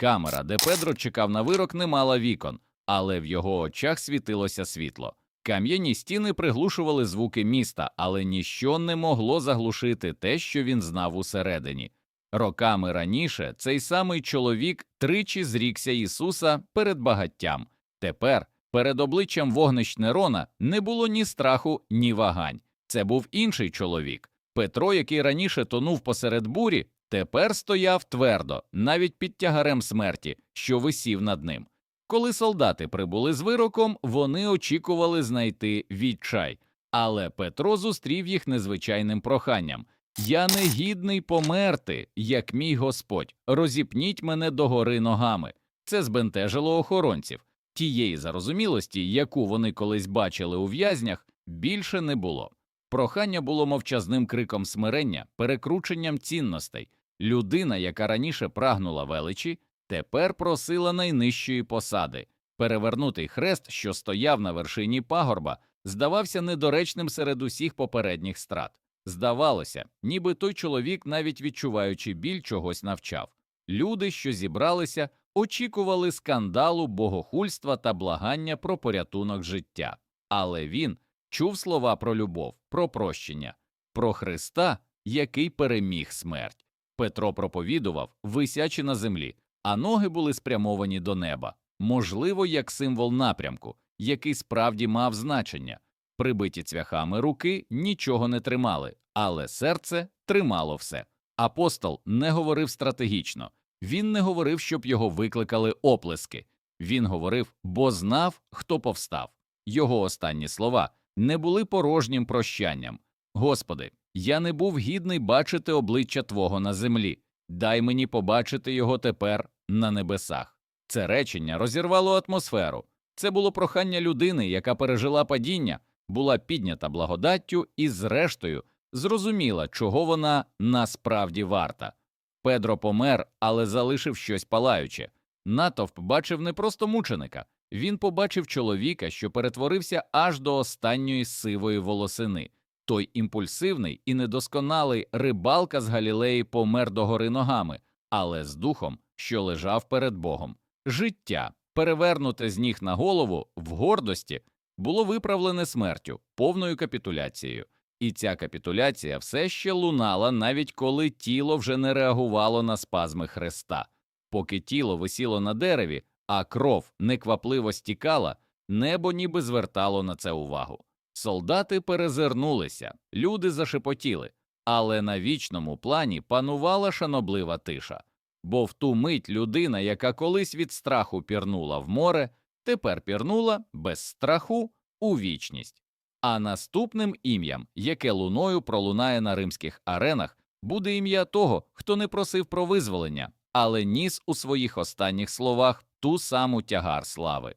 Камера, де Педро чекав на вирок, не мала вікон, але в його очах світилося світло. Кам'яні стіни приглушували звуки міста, але ніщо не могло заглушити те, що він знав усередині. Роками раніше цей самий чоловік тричі зрікся Ісуса перед багаттям. Тепер перед обличчям вогнищ Нерона не було ні страху, ні вагань. Це був інший чоловік. Петро, який раніше тонув посеред бурі, тепер стояв твердо, навіть під тягарем смерті, що висів над ним. Коли солдати прибули з вироком, вони очікували знайти відчай, але Петро зустрів їх незвичайним проханням Я не гідний померти, як мій Господь, розіпніть мене догори ногами. Це збентежило охоронців. Тієї зарозумілості, яку вони колись бачили у в'язнях, більше не було. Прохання було мовчазним криком смирення, перекрученням цінностей. Людина, яка раніше прагнула величі, тепер просила найнижчої посади. Перевернутий хрест, що стояв на вершині пагорба, здавався недоречним серед усіх попередніх страт. Здавалося, ніби той чоловік, навіть відчуваючи біль, чогось навчав. Люди, що зібралися, очікували скандалу, богохульства та благання про порятунок життя. Але він чув слова про любов, про прощення, про Христа, який переміг смерть. Петро проповідував, висячи на землі, а ноги були спрямовані до неба, можливо, як символ напрямку, який справді мав значення. Прибиті цвяхами руки нічого не тримали, але серце тримало все. Апостол не говорив стратегічно, він не говорив, щоб його викликали оплески. Він говорив, бо знав, хто повстав. Його останні слова не були порожнім прощанням. Господи, я не був гідний бачити обличчя Твого на землі. Дай мені побачити його тепер на небесах. Це речення розірвало атмосферу. Це було прохання людини, яка пережила падіння, була піднята благодаттю і, зрештою, зрозуміла, чого вона насправді варта. Педро помер, але залишив щось палаюче. Натовп бачив не просто мученика, він побачив чоловіка, що перетворився аж до останньої сивої волосини. Той імпульсивний і недосконалий рибалка з Галілеї помер догори ногами, але з духом, що лежав перед Богом. Життя, перевернуте з ніг на голову в гордості, було виправлене смертю, повною капітуляцією. І ця капітуляція все ще лунала, навіть коли тіло вже не реагувало на спазми хреста. Поки тіло висіло на дереві, а кров неквапливо стікала, небо ніби звертало на це увагу. Солдати перезирнулися, люди зашепотіли, але на вічному плані панувала шаноблива тиша, бо в ту мить людина, яка колись від страху пірнула в море, тепер пірнула без страху у вічність. А наступним ім'ям, яке луною пролунає на римських аренах, буде ім'я того, хто не просив про визволення, але ніс у своїх останніх словах ту саму тягар слави.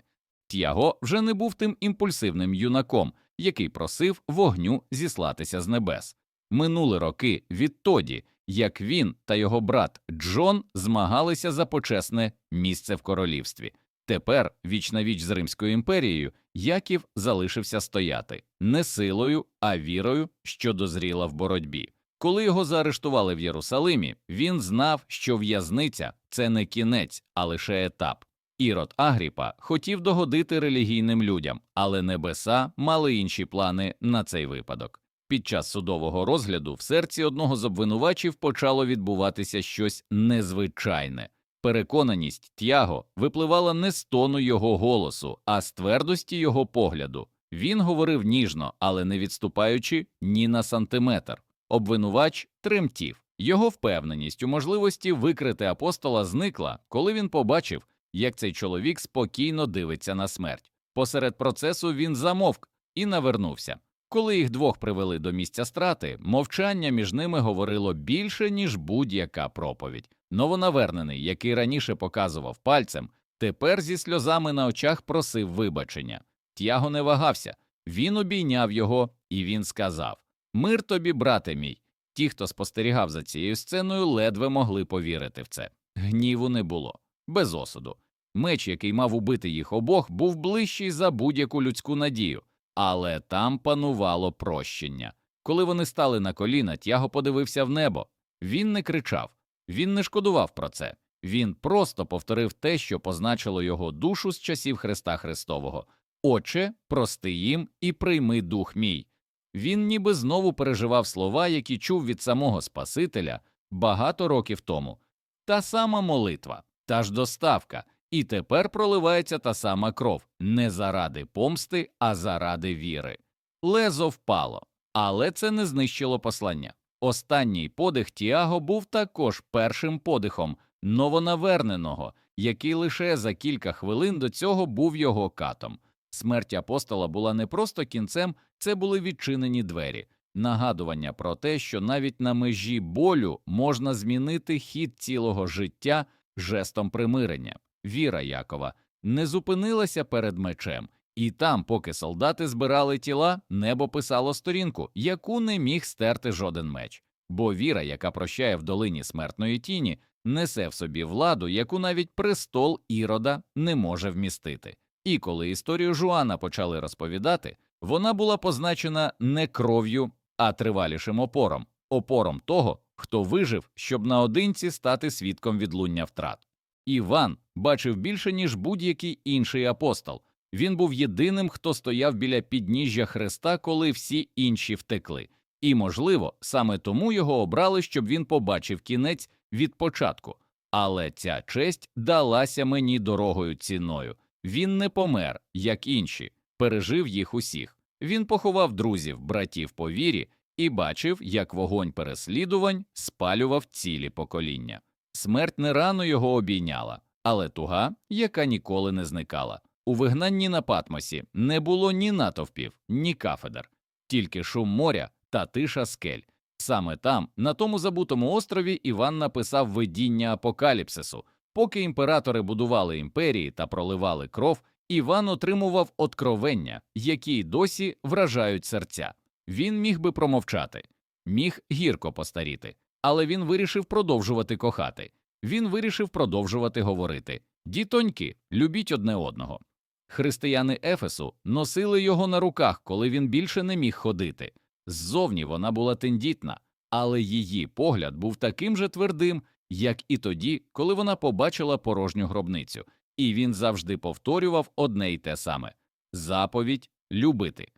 Тяго вже не був тим імпульсивним юнаком, який просив вогню зіслатися з небес. Минули роки відтоді, як він та його брат Джон змагалися за почесне місце в королівстві. Тепер, віч на віч з Римською імперією, Яків залишився стояти не силою, а вірою, що дозріла в боротьбі. Коли його заарештували в Єрусалимі, він знав, що в'язниця це не кінець, а лише етап. Ірод Агріпа хотів догодити релігійним людям, але небеса мали інші плани на цей випадок. Під час судового розгляду в серці одного з обвинувачів почало відбуватися щось незвичайне. Переконаність Тяго випливала не з тону його голосу, а з твердості його погляду. Він говорив ніжно, але не відступаючи ні на сантиметр. Обвинувач тремтів. Його впевненість у можливості викрити апостола зникла, коли він побачив, як цей чоловік спокійно дивиться на смерть. Посеред процесу він замовк і навернувся. Коли їх двох привели до місця страти, мовчання між ними говорило більше, ніж будь-яка проповідь. Новонавернений, який раніше показував пальцем, тепер зі сльозами на очах просив вибачення. Тяго не вагався, він обійняв його, і він сказав Мир тобі, брате мій. Ті, хто спостерігав за цією сценою, ледве могли повірити в це. Гніву не було, без осуду. Меч, який мав убити їх обох, був ближчий за будь-яку людську надію, але там панувало прощення. Коли вони стали на коліна, тяго подивився в небо. Він не кричав, він не шкодував про це. Він просто повторив те, що позначило його душу з часів Христа Христового Отче, прости їм і прийми дух мій. Він ніби знову переживав слова, які чув від самого Спасителя багато років тому. Та сама молитва, та ж доставка, і тепер проливається та сама кров не заради помсти, а заради віри. Лезо впало, але це не знищило послання. Останній подих Тіаго був також першим подихом новонаверненого, який лише за кілька хвилин до цього був його катом. Смерть апостола була не просто кінцем, це були відчинені двері, нагадування про те, що навіть на межі болю можна змінити хід цілого життя жестом примирення. Віра Якова не зупинилася перед мечем, і там, поки солдати збирали тіла, небо писало сторінку, яку не міг стерти жоден меч. Бо віра, яка прощає в долині смертної тіні, несе в собі владу, яку навіть престол Ірода не може вмістити. І коли історію Жуана почали розповідати, вона була позначена не кров'ю, а тривалішим опором, опором того, хто вижив, щоб наодинці стати свідком відлуння втрат. Іван бачив більше, ніж будь-який інший апостол. Він був єдиним, хто стояв біля підніжжя Христа, коли всі інші втекли. І, можливо, саме тому його обрали, щоб він побачив кінець від початку. Але ця честь далася мені дорогою ціною. Він не помер, як інші, пережив їх усіх. Він поховав друзів, братів по вірі і бачив, як вогонь переслідувань спалював цілі покоління. Смерть не рано його обійняла, але туга, яка ніколи не зникала. У вигнанні на Патмосі не було ні натовпів, ні кафедр, тільки шум моря та тиша скель. Саме там, на тому забутому острові, Іван написав видіння апокаліпсису. Поки імператори будували імперії та проливали кров, Іван отримував откровення, які досі вражають серця. Він міг би промовчати, міг гірко постаріти, але він вирішив продовжувати кохати. Він вирішив продовжувати говорити Дітоньки, любіть одне одного. Християни Ефесу носили його на руках, коли він більше не міг ходити. Ззовні вона була тендітна, але її погляд був таким же твердим, як і тоді, коли вона побачила порожню гробницю, і він завжди повторював одне й те саме заповідь любити.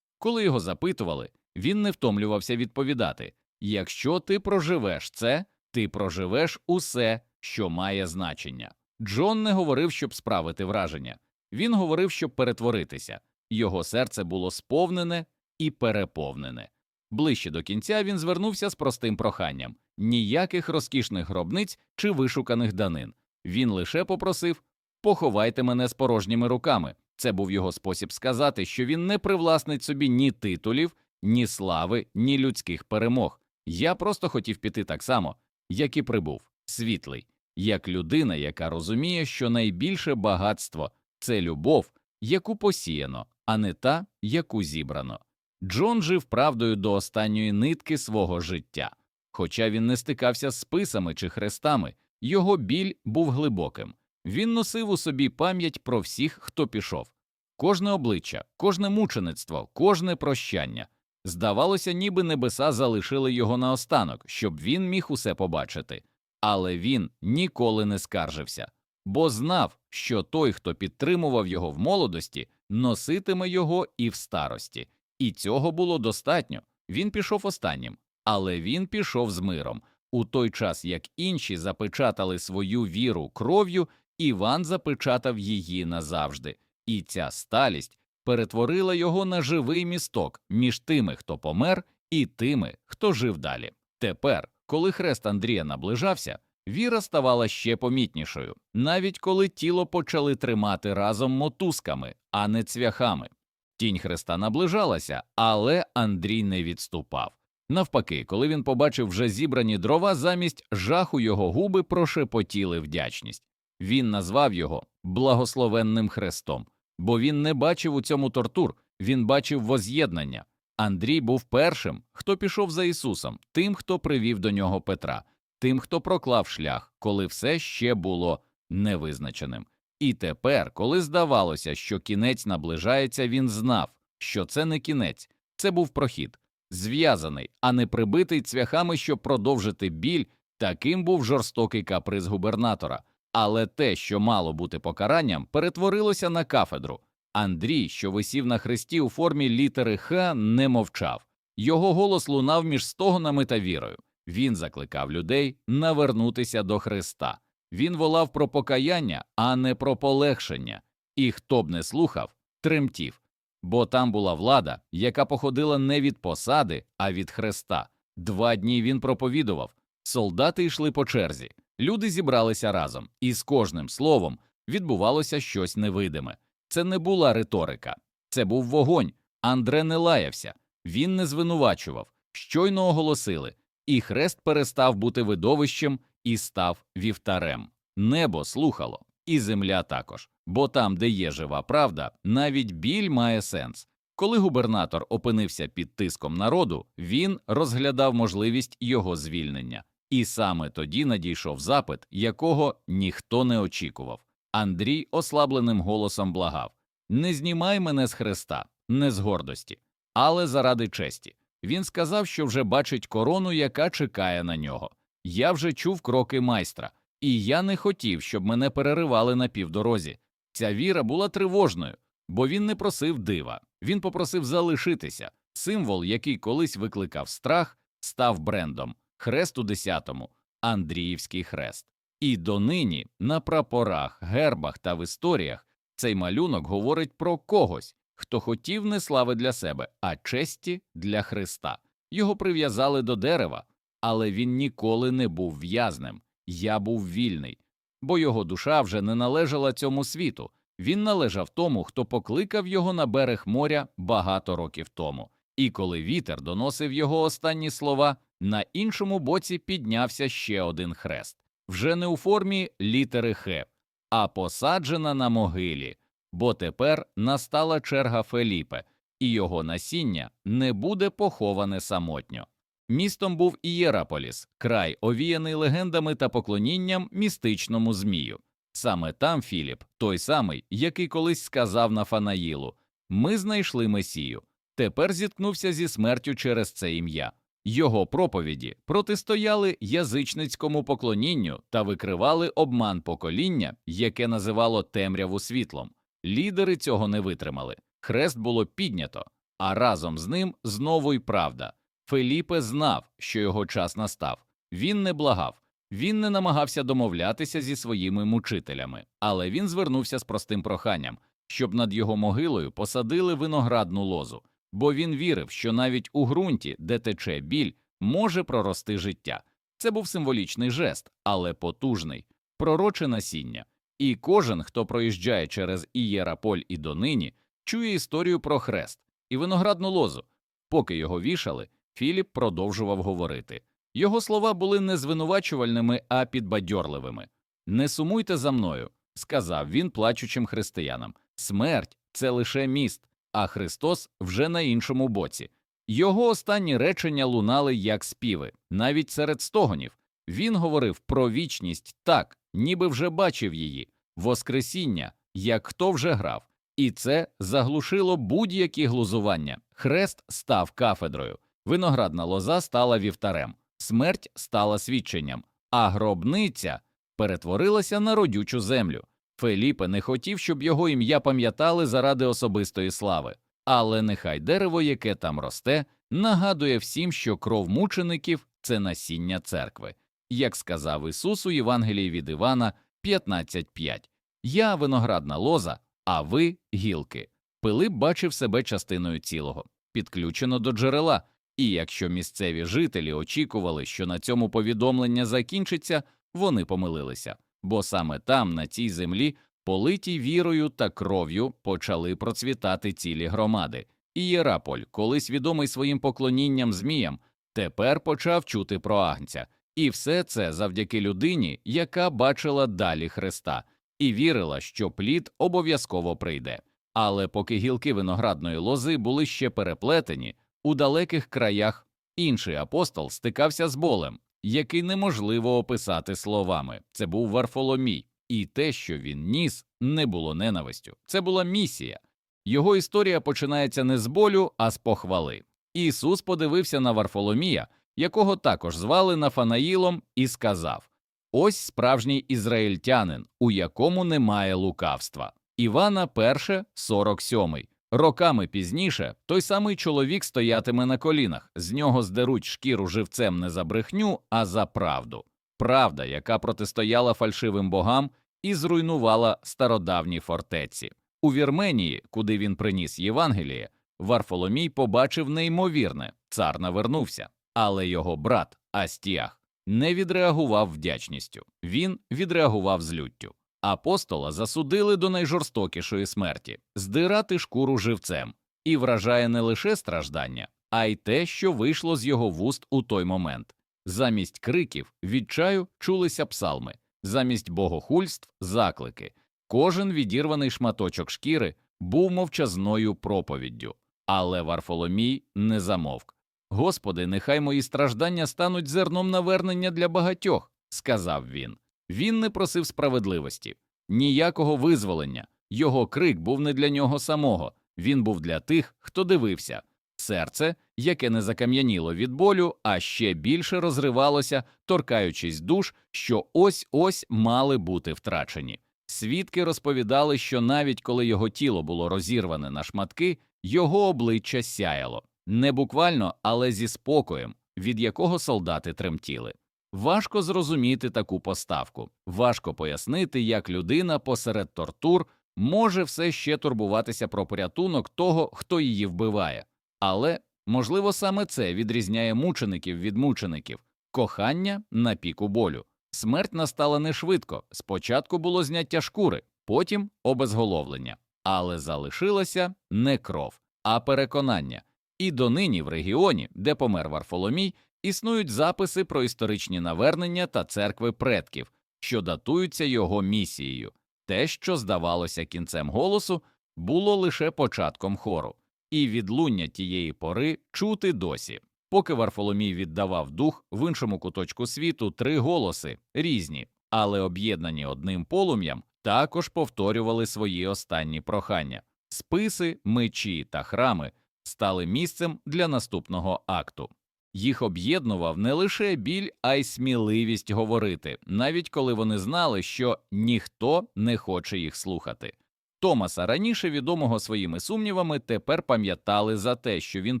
Коли його запитували, він не втомлювався відповідати якщо ти проживеш це, ти проживеш усе, що має значення. Джон не говорив, щоб справити враження, він говорив, щоб перетворитися. Його серце було сповнене і переповнене. Ближче до кінця він звернувся з простим проханням ніяких розкішних гробниць чи вишуканих данин. Він лише попросив поховайте мене з порожніми руками. Це був його спосіб сказати, що він не привласнить собі ні титулів, ні слави, ні людських перемог. Я просто хотів піти так само, як і прибув, світлий, як людина, яка розуміє, що найбільше багатство це любов, яку посіяно, а не та, яку зібрано. Джон жив правдою до останньої нитки свого життя. Хоча він не стикався з списами чи хрестами, його біль був глибоким. Він носив у собі пам'ять про всіх, хто пішов. Кожне обличчя, кожне мучеництво, кожне прощання. Здавалося, ніби небеса залишили його наостанок, щоб він міг усе побачити. Але він ніколи не скаржився, бо знав, що той, хто підтримував його в молодості, носитиме його і в старості. І цього було достатньо. Він пішов останнім, але він пішов з миром. У той час, як інші запечатали свою віру кров'ю, Іван запечатав її назавжди, і ця сталість перетворила його на живий місток між тими, хто помер, і тими, хто жив далі. Тепер, коли хрест Андрія наближався, віра ставала ще помітнішою, навіть коли тіло почали тримати разом мотузками, а не цвяхами. Тінь хреста наближалася, але Андрій не відступав. Навпаки, коли він побачив вже зібрані дрова, замість жаху його губи прошепотіли вдячність. Він назвав його благословенним хрестом, бо він не бачив у цьому тортур, він бачив воз'єднання. Андрій був першим, хто пішов за Ісусом, тим, хто привів до нього Петра, тим, хто проклав шлях, коли все ще було невизначеним. І тепер, коли здавалося, що кінець наближається, він знав, що це не кінець, це був прохід, зв'язаний, а не прибитий цвяхами, щоб продовжити біль. Таким був жорстокий каприз губернатора. Але те, що мало бути покаранням, перетворилося на кафедру. Андрій, що висів на хресті у формі літери Х, не мовчав. Його голос лунав між стогонами та вірою. Він закликав людей навернутися до Христа. Він волав про покаяння, а не про полегшення. І хто б не слухав, тремтів. Бо там була влада, яка походила не від посади, а від хреста. Два дні він проповідував. Солдати йшли по черзі, люди зібралися разом, і з кожним словом відбувалося щось невидиме. Це не була риторика, це був вогонь. Андре не лаявся, він не звинувачував, щойно оголосили, і хрест перестав бути видовищем і став вівтарем. Небо слухало, і земля також, бо там, де є жива правда, навіть біль має сенс. Коли губернатор опинився під тиском народу, він розглядав можливість його звільнення, і саме тоді надійшов запит, якого ніхто не очікував. Андрій ослабленим голосом благав Не знімай мене з хреста, не з гордості, але заради честі. Він сказав, що вже бачить корону, яка чекає на нього. Я вже чув кроки майстра, і я не хотів, щоб мене переривали на півдорозі. Ця віра була тривожною, бо він не просив дива, він попросив залишитися. Символ, який колись викликав страх, став брендом хрест у десятому, Андріївський хрест. І донині на прапорах, гербах та в історіях цей малюнок говорить про когось, хто хотів не слави для себе, а честі для Христа. Його прив'язали до дерева, але він ніколи не був в'язнем. Я був вільний, бо його душа вже не належала цьому світу. Він належав тому, хто покликав його на берег моря багато років тому. І коли вітер доносив його останні слова, на іншому боці піднявся ще один хрест, вже не у формі літери Х, а посаджена на могилі, бо тепер настала черга Феліпе, і його насіння не буде поховане самотньо. Містом був Ієраполіс, край, овіяний легендами та поклонінням містичному змію. Саме там Філіп, той самий, який колись сказав Нафанаїлу Ми знайшли Месію. Тепер зіткнувся зі смертю через це ім'я. Його проповіді протистояли язичницькому поклонінню та викривали обман покоління, яке називало темряву світлом. Лідери цього не витримали. Хрест було піднято, а разом з ним знову й правда. Феліпе знав, що його час настав. Він не благав, він не намагався домовлятися зі своїми мучителями, але він звернувся з простим проханням, щоб над його могилою посадили виноградну лозу, бо він вірив, що навіть у ґрунті, де тече біль, може прорости життя. Це був символічний жест, але потужний, пророче насіння. І кожен, хто проїжджає через Ієраполь і донині, чує історію про хрест і виноградну лозу. Поки його вішали, Філіп продовжував говорити. Його слова були не звинувачувальними, а підбадьорливими. Не сумуйте за мною, сказав він плачучим християнам. Смерть це лише міст, а Христос вже на іншому боці. Його останні речення лунали як співи, навіть серед стогонів. Він говорив про вічність так, ніби вже бачив її, Воскресіння, як хто вже грав, і це заглушило будь-які глузування. Хрест став кафедрою, виноградна лоза стала вівтарем, смерть стала свідченням, а гробниця перетворилася на родючу землю. Феліпе не хотів, щоб його ім'я пам'ятали заради особистої слави, але нехай дерево, яке там росте, нагадує всім, що кров мучеників це насіння церкви, як сказав Ісус у Євангелії від Івана 15.5. Я виноградна лоза, а ви гілки. Пилип бачив себе частиною цілого, підключено до джерела, і якщо місцеві жителі очікували, що на цьому повідомлення закінчиться, вони помилилися, бо саме там, на цій землі, политі вірою та кров'ю почали процвітати цілі громади. І Єраполь, колись відомий своїм поклонінням зміям, тепер почав чути про агнця, і все це завдяки людині, яка бачила далі Христа, і вірила, що плід обов'язково прийде. Але поки гілки виноградної лози були ще переплетені, у далеких краях інший апостол стикався з болем, який неможливо описати словами. Це був Варфоломій, і те, що він ніс, не було ненавистю. Це була місія. Його історія починається не з болю, а з похвали. Ісус подивився на Варфоломія, якого також звали Нафанаїлом, і сказав Ось справжній ізраїльтянин, у якому немає лукавства. Івана I, 47. Роками пізніше той самий чоловік стоятиме на колінах, з нього здеруть шкіру живцем не за брехню, а за правду. Правда, яка протистояла фальшивим богам і зруйнувала стародавні фортеці. У Вірменії, куди він приніс Євангеліє, Варфоломій побачив неймовірне цар навернувся, але його брат Астіах не відреагував вдячністю, він відреагував з люттю. Апостола засудили до найжорстокішої смерті здирати шкуру живцем, і вражає не лише страждання, а й те, що вийшло з його вуст у той момент. Замість криків відчаю чулися псалми, замість богохульств заклики. Кожен відірваний шматочок шкіри був мовчазною проповіддю, але Варфоломій не замовк. Господи, нехай мої страждання стануть зерном навернення для багатьох, сказав він. Він не просив справедливості, ніякого визволення. Його крик був не для нього самого, він був для тих, хто дивився. Серце, яке не закам'яніло від болю, а ще більше розривалося, торкаючись душ, що ось ось мали бути втрачені. Свідки розповідали, що навіть коли його тіло було розірване на шматки, його обличчя сяяло не буквально, але зі спокоєм, від якого солдати тремтіли. Важко зрозуміти таку поставку, важко пояснити, як людина посеред тортур може все ще турбуватися про порятунок того, хто її вбиває. Але, можливо, саме це відрізняє мучеників від мучеників кохання на піку болю. Смерть настала не швидко. Спочатку було зняття шкури, потім обезголовлення, але залишилася не кров, а переконання. І донині в регіоні, де помер Варфоломій, існують записи про історичні навернення та церкви предків, що датуються його місією. Те, що здавалося кінцем голосу, було лише початком хору, і відлуння тієї пори чути досі. Поки Варфоломій віддавав дух в іншому куточку світу, три голоси різні, але об'єднані одним полум'ям, також повторювали свої останні прохання. Списи, мечі та храми стали місцем для наступного акту. Їх об'єднував не лише біль, а й сміливість говорити, навіть коли вони знали, що ніхто не хоче їх слухати. Томаса, раніше відомого своїми сумнівами, тепер пам'ятали за те, що він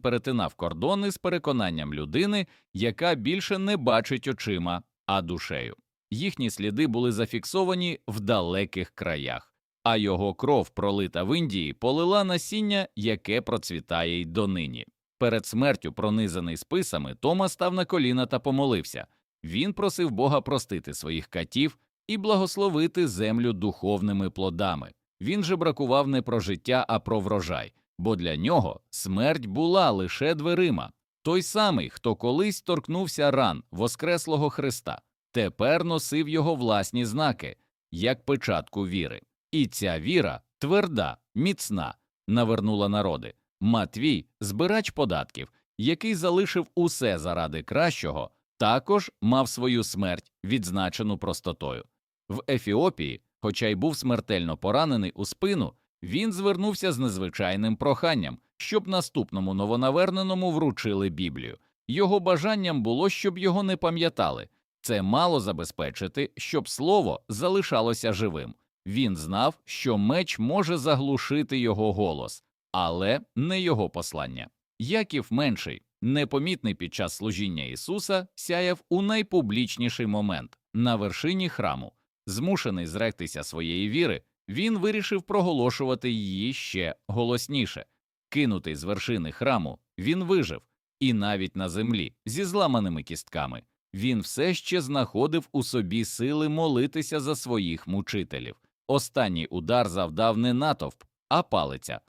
перетинав кордони з переконанням людини, яка більше не бачить очима, а душею. Їхні сліди були зафіксовані в далеких краях, а його кров, пролита в Індії, полила насіння, яке процвітає й донині. Перед смертю, пронизаний списами, Тома став на коліна та помолився. Він просив Бога простити своїх катів і благословити землю духовними плодами. Він же бракував не про життя, а про врожай, бо для нього смерть була лише дверима. Той самий, хто колись торкнувся ран Воскреслого Христа, тепер носив його власні знаки, як печатку віри. І ця віра тверда, міцна, навернула народи. Матвій, збирач податків, який залишив усе заради кращого, також мав свою смерть, відзначену простотою. В Ефіопії, хоча й був смертельно поранений у спину, він звернувся з незвичайним проханням, щоб наступному новонаверненому вручили Біблію. Його бажанням було, щоб його не пам'ятали. Це мало забезпечити, щоб слово залишалося живим. Він знав, що меч може заглушити його голос але не його послання. Яків менший, непомітний під час служіння Ісуса, сяяв у найпублічніший момент на вершині храму. Змушений зректися своєї віри, він вирішив проголошувати її ще голосніше. Кинутий з вершини храму, він вижив, і навіть на землі зі зламаними кістками він все ще знаходив у собі сили молитися за своїх мучителів. Останній удар завдав не натовп, а палиця.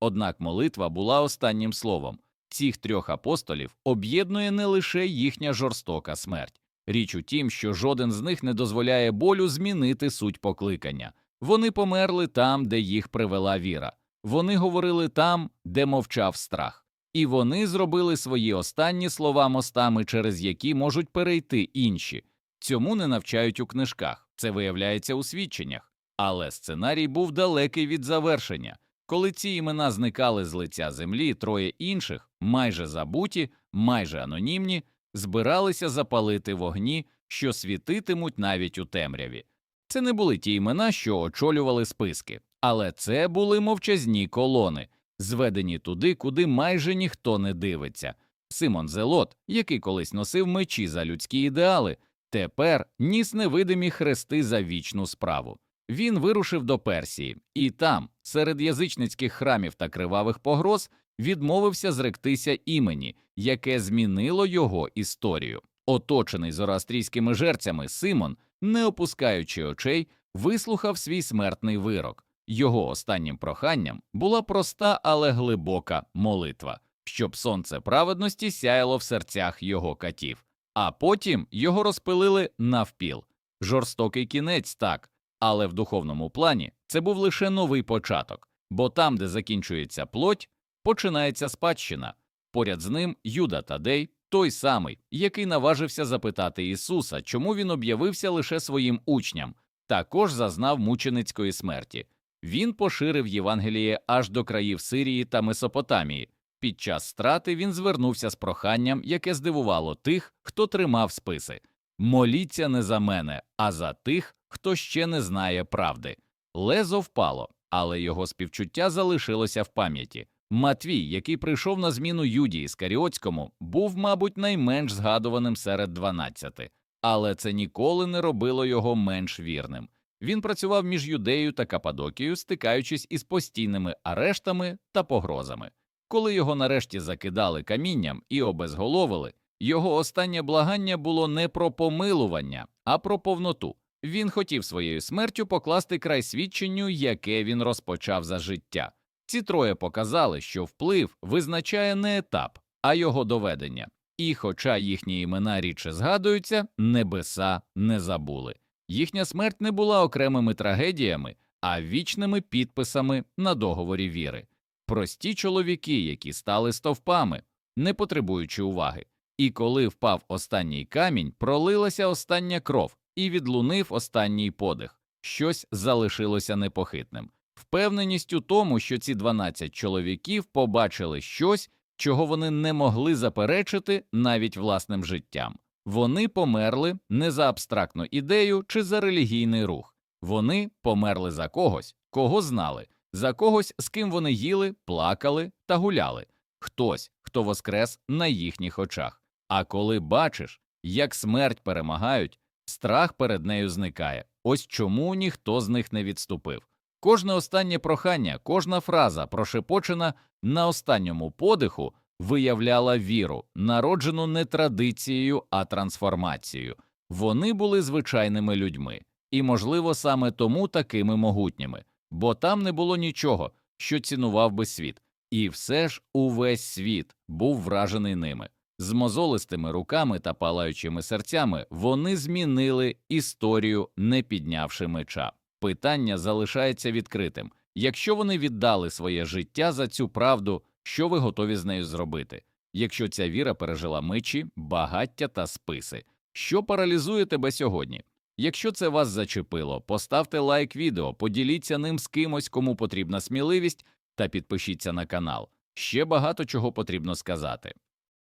Однак молитва була останнім словом. Цих трьох апостолів об'єднує не лише їхня жорстока смерть. Річ у тім, що жоден з них не дозволяє болю змінити суть покликання. Вони померли там, де їх привела віра. Вони говорили там, де мовчав страх, і вони зробили свої останні слова мостами, через які можуть перейти інші. Цьому не навчають у книжках, це виявляється у свідченнях. Але сценарій був далекий від завершення. Коли ці імена зникали з лиця землі, троє інших, майже забуті, майже анонімні, збиралися запалити вогні, що світитимуть навіть у темряві. Це не були ті імена, що очолювали списки, але це були мовчазні колони, зведені туди, куди майже ніхто не дивиться. Симон Зелот, який колись носив мечі за людські ідеали, тепер ніс невидимі хрести за вічну справу. Він вирушив до Персії, і там, серед язичницьких храмів та кривавих погроз, відмовився зректися імені, яке змінило його історію. Оточений зороастрійськими жерцями, Симон, не опускаючи очей, вислухав свій смертний вирок. Його останнім проханням була проста, але глибока молитва, щоб сонце праведності сяяло в серцях його катів, а потім його розпилили навпіл. Жорстокий кінець так, але в духовному плані це був лише новий початок, бо там, де закінчується плоть, починається спадщина. Поряд з ним Юда Тадей, той самий, який наважився запитати Ісуса, чому він об'явився лише своїм учням, також зазнав мученицької смерті. Він поширив Євангеліє аж до країв Сирії та Месопотамії. Під час страти він звернувся з проханням, яке здивувало тих, хто тримав списи. Моліться не за мене, а за тих, хто ще не знає правди. Лезо впало, але його співчуття залишилося в пам'яті. Матвій, який прийшов на зміну Юді Іскаріотському, був, мабуть, найменш згадуваним серед дванадцяти, але це ніколи не робило його менш вірним. Він працював між Юдеєю та Кападокією, стикаючись із постійними арештами та погрозами. Коли його нарешті закидали камінням і обезголовили, його останнє благання було не про помилування, а про повноту. Він хотів своєю смертю покласти край свідченню, яке він розпочав за життя. Ці троє показали, що вплив визначає не етап, а його доведення. І, хоча їхні імена рідше згадуються, небеса не забули. Їхня смерть не була окремими трагедіями, а вічними підписами на договорі віри. Прості чоловіки, які стали стовпами, не потребуючи уваги. І коли впав останній камінь, пролилася остання кров і відлунив останній подих. Щось залишилося непохитним. Впевненість у тому, що ці 12 чоловіків побачили щось, чого вони не могли заперечити навіть власним життям. Вони померли не за абстрактну ідею чи за релігійний рух. Вони померли за когось, кого знали, за когось, з ким вони їли, плакали та гуляли, хтось, хто воскрес на їхніх очах. А коли бачиш, як смерть перемагають, страх перед нею зникає. Ось чому ніхто з них не відступив. Кожне останнє прохання, кожна фраза, прошепочена на останньому подиху, виявляла віру, народжену не традицією, а трансформацією. Вони були звичайними людьми, і, можливо, саме тому такими могутніми, бо там не було нічого, що цінував би світ, і все ж увесь світ був вражений ними. З мозолистими руками та палаючими серцями вони змінили історію, не піднявши меча. Питання залишається відкритим. Якщо вони віддали своє життя за цю правду, що ви готові з нею зробити? Якщо ця віра пережила мечі, багаття та списи, що паралізує тебе сьогодні? Якщо це вас зачепило, поставте лайк відео, поділіться ним з кимось, кому потрібна сміливість, та підпишіться на канал. Ще багато чого потрібно сказати.